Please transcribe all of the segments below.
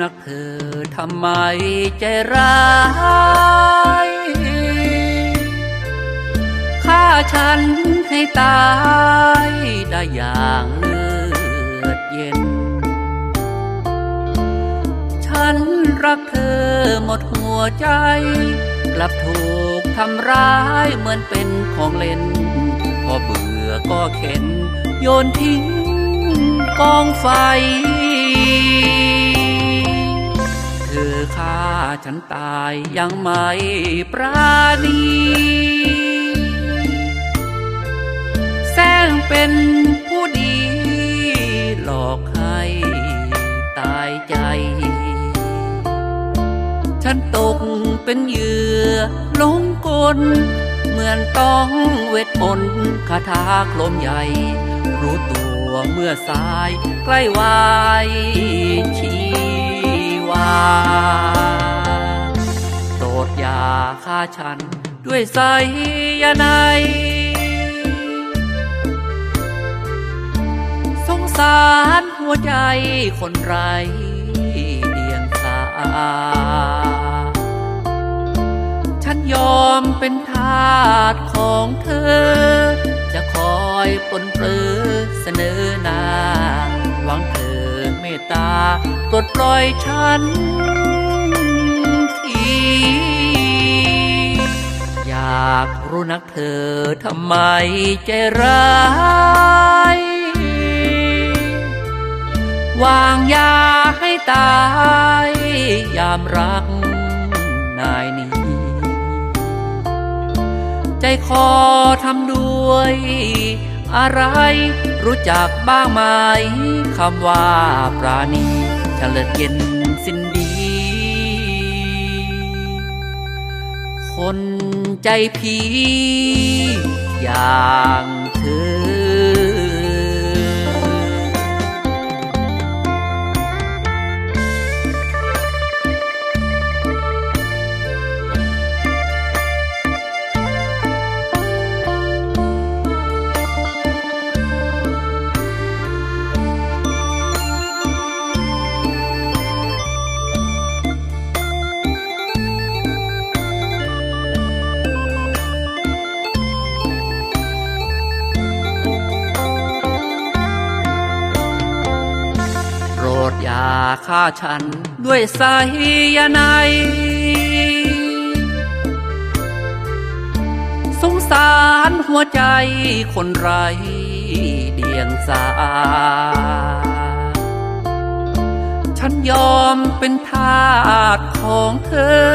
นักเธอทำไมใจร้ายฆ่าฉันให้ตายได้อย่างเลือดเย็น ฉันรักเธอหมดหัวใจ กลับถูกทำร้ายเหมือนเป็นของเล่น พอเบื่อก็เข็น โยนทิ้งกองไฟ ฉันตายยังไม่ปราณีแสงเป็นผู้ดี หลอกให้ตายใจ ฉันตกเป็นเหยื่อลงกล เหมือนต้องเวทมนต์คาถาโคลมใหญ่ รู้ตัวเมื่อสายใกล้วายชีวา ดอย่าฆ่าฉัน ด้วยไสยาไนยสงสารหัวใจคนไรเดียงสา ฉันยอมเป็นทาสของเธอ จะคอยปนเปลือเสนอหน้าหวังเธอเมตตาปลดปล่อยฉัน รู้นักเธอทำไมใจร้าย วางยาให้ตาย ยามรักนายนี้ ใจคอทำด้วย อะไรรู้จักบ้างไหมคำว่าปราณีเฉลิดเย็นสิ้นดี คน ใจพีอย่าง ดอย่าฆ่าฉันด้วยไสยาไนยสงสารหัวใจคนไรเดียงสา ฉันยอมเป็นทาสของเธอ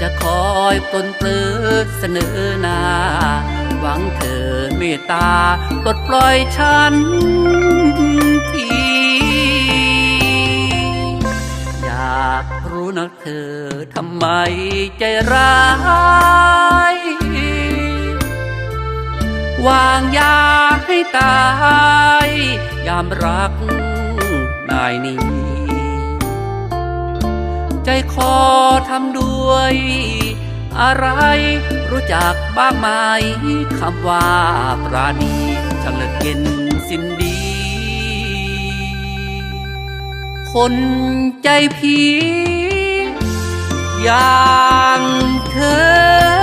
จะคอยปลนเปลือเสนอหน้าหวังเธอเมตตาปลดปล่อยฉันที นักเธอทำไมใจร้าย วางยาให้ตาย ยามรักนายนี้ ใจคอทำด้วย อะไรรู้จักบ้างไหมคำว่าปราณีช่างเลิกเย็นสิ้นดี คนใจผี อย่างเธอ